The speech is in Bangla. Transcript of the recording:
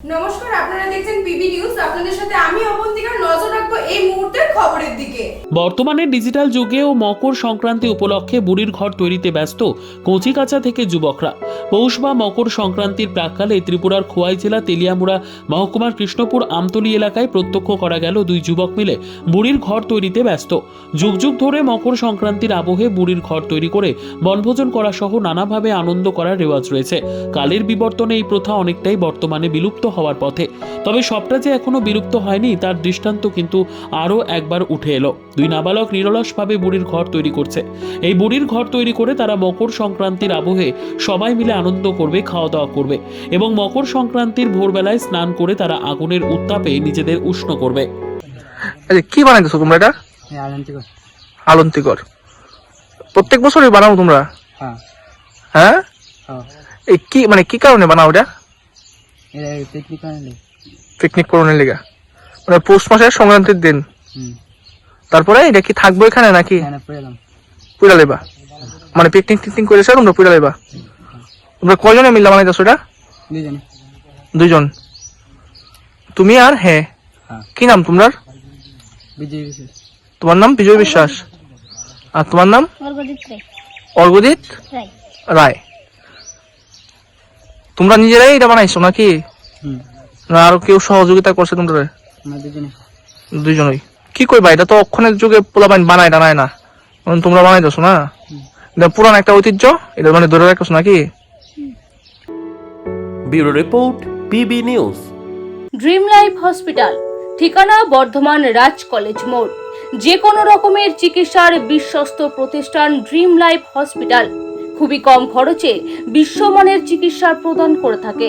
নমস্কার, আপনারা দেখছেন পিবি নিউজ। আপনাদের সাথে আমি অবন্তিকা নজর রাখব এই মুহূর্তের খবরের দিকে বর্তমানে ডিজিটাল যুগে ও মকর সংক্রান্তি উপলক্ষে বুড়ির ঘর তৈরিতে ব্যস্ত কচিকাচা থেকে যুবকরা। পৌষ বা মকর সংক্রান্তির প্রাককালে ত্রিপুরার খোয়াই জেলা তেলিয়ামুড়া মহকুমার কৃষ্ণপুর আমতলি এলাকায় প্রত্যক্ষ করা গেল দুই যুবক মিলে বুড়ির ঘর তৈরিতে ব্যস্ত। যুগ যুগ ধরে মকর সংক্রান্তির আবহে বুড়ির ঘর তৈরি করে বনভোজন করা সহ নানাভাবে আনন্দ করার রেওয়াজ রয়েছে। কালের বিবর্তনে এই প্রথা অনেকটাই বর্তমানে বিলুপ্ত হওয়ার পথে। তবে সবটা যে এখনও বিলুপ্ত হয়নি, তার দৃষ্টান্ত কিন্তু আরও একবার উঠে এলো। দুই নাবালক নিরলসভাবে বুড়ির ঘর তৈরি করছে। এই বুড়ির ঘর তৈরি করে তারা মকর সংক্রান্তির আবহে সবাই মিলে আনন্দ করবে খাওয়া দাওয়া করবে এবং মকর সংক্রান্তির ভোরবেলায় স্নান করে তারা আগুনের উত্তাপে নিজেদের উষ্ণ করবে। কি বানাইতেছো তোমরা এটা? হ্যাঁ আলন্তিকর। প্রত্যেক বছরই বানাও তোমরা? হ্যাঁ। হ্যাঁ? হ্যাঁ। এই কি মানে কি কারণে বানাও এটা? পিকনিক করণের লিগা। মানে পৌষ মাসের সংক্রান্তির দিন। হুম। তারপরে এটা কি থাকব এখানে নাকি? এখানে পুরা লেবা? মানে পিকনিক টিকনিক করে করেছে তোমরা পুরা লেবা? তোমরা কয়জনে মিললা বানাইতেছো এটা? দুজনে দুইজন। তুমি আর হ্যাঁ হ্যাঁ। কি নাম তোমার? তোমার নাম বিজয় বিশ্বাস? আর তোমার নাম? অর্ঘ্যজিৎ রায়। তোমরা নিজেরাই এটা বানাইছো নাকি? না আর কেউ সহযোগিতা করছে তোমরা দুইজনই। কি কইবা এটা তো অক্ষণের যুগে পোলাপাইন বানায় টানায় না। এখন তোমরা বানাইতেছো না? এটা পুরান একটা ঐতিহ্য এটা মানে ধরে রাখছো নাকি? Bureau report PB news. Dream life hospital ঠিকানা বর্ধমান রাজ কলেজ মোড়। যে কোনো রকমের চিকিৎসার বিশ্বস্ত প্রতিষ্ঠান ড্রিম লাইফ হসপিটাল। খুবই কম খরচে বিশ্বমানের চিকিৎসা প্রদান করে থাকে।